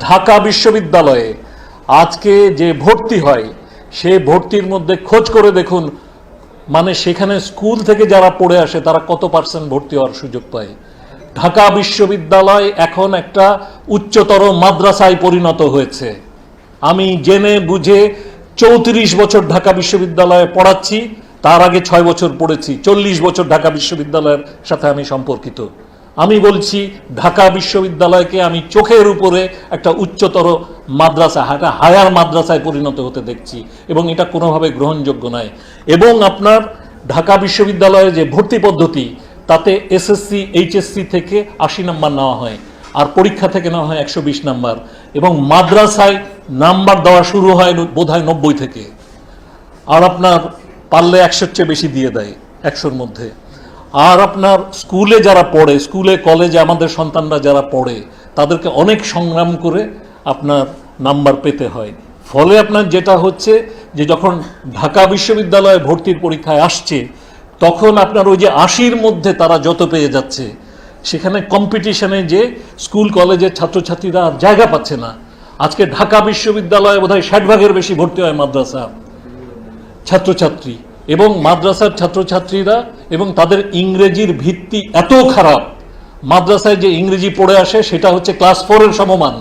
ঢাকা বিশ্ববিদ্যালয়ে। আজকে যে ভর্তি হয়, সে ভর্তির মধ্যে খোঁজ করে দেখুন মানে সেখানে স্কুল থেকে যারা পড়ে আসে, তারা কত পার্সেন্ট ভর্তি হওয়ার সুযোগ পায়। ঢাকা বিশ্ববিদ্যালয় এখন একটা উচ্চতর মাদ্রাসায় পরিণত হয়েছে। আমি জেনে বুঝে চৌত্রিশ বছর ঢাকা বিশ্ববিদ্যালয়ে পড়াচ্ছি, তার আগে ছয় বছর পড়েছি, চল্লিশ বছর ঢাকা বিশ্ববিদ্যালয়ের সাথে আমি সম্পর্কিত। আমি বলছি, ঢাকা বিশ্ববিদ্যালয়কে আমি চোখের উপরে একটা উচ্চতর মাদ্রাসা, একটা হায়ার মাদ্রাসায় পরিণত হতে দেখছি এবং এটা কোনোভাবে গ্রহণযোগ্য নয়। এবং আপনার ঢাকা বিশ্ববিদ্যালয়ে যে ভর্তি পদ্ধতি, তাতে এসএসসি এইচএসসি থেকে আশি নাম্বার নেওয়া হয় আর পরীক্ষা থেকে নেওয়া হয় একশো বিশ নাম্বার এবং মাদ্রাসায় নাম্বার দেওয়া শুরু হয় বোধ হয় নব্বই থেকে। আর আপনার পারলে একশোর চেয়ে বেশি দিয়ে দেয়, একশোর মধ্যে। আর আপনার স্কুলে যারা পড়ে, স্কুলে, কলেজে আমাদের সন্তানরা যারা পড়ে, তাদেরকে অনেক সংগ্রাম করে আপনার নাম্বার পেতে হয়। ফলে আপনার যেটা হচ্ছে যে যখন ঢাকা বিশ্ববিদ্যালয়ে ভর্তির পরীক্ষায় আসছে, তখন আপনার ওই যে আশির মধ্যে তারা যত পেয়ে যাচ্ছে, সেখানে কম্পিটিশনে যে স্কুল, কলেজের ছাত্রছাত্রীরা আর জায়গা পাচ্ছে না। আজকে ঢাকা বিশ্ববিদ্যালয়ে বোধহয় ষাট ভাগের বেশি ভর্তি হয় মাদ্রাসা ছাত্রছাত্রী। এবং মাদ্রাসার ছাত্রছাত্রীরা এবং তাদের ইংরেজির ভিত্তি এত খারাপ, মাদ্রাসায় যে ইংরেজি পড়ে আসে সেটা হচ্ছে ক্লাস ফোরের সমমান।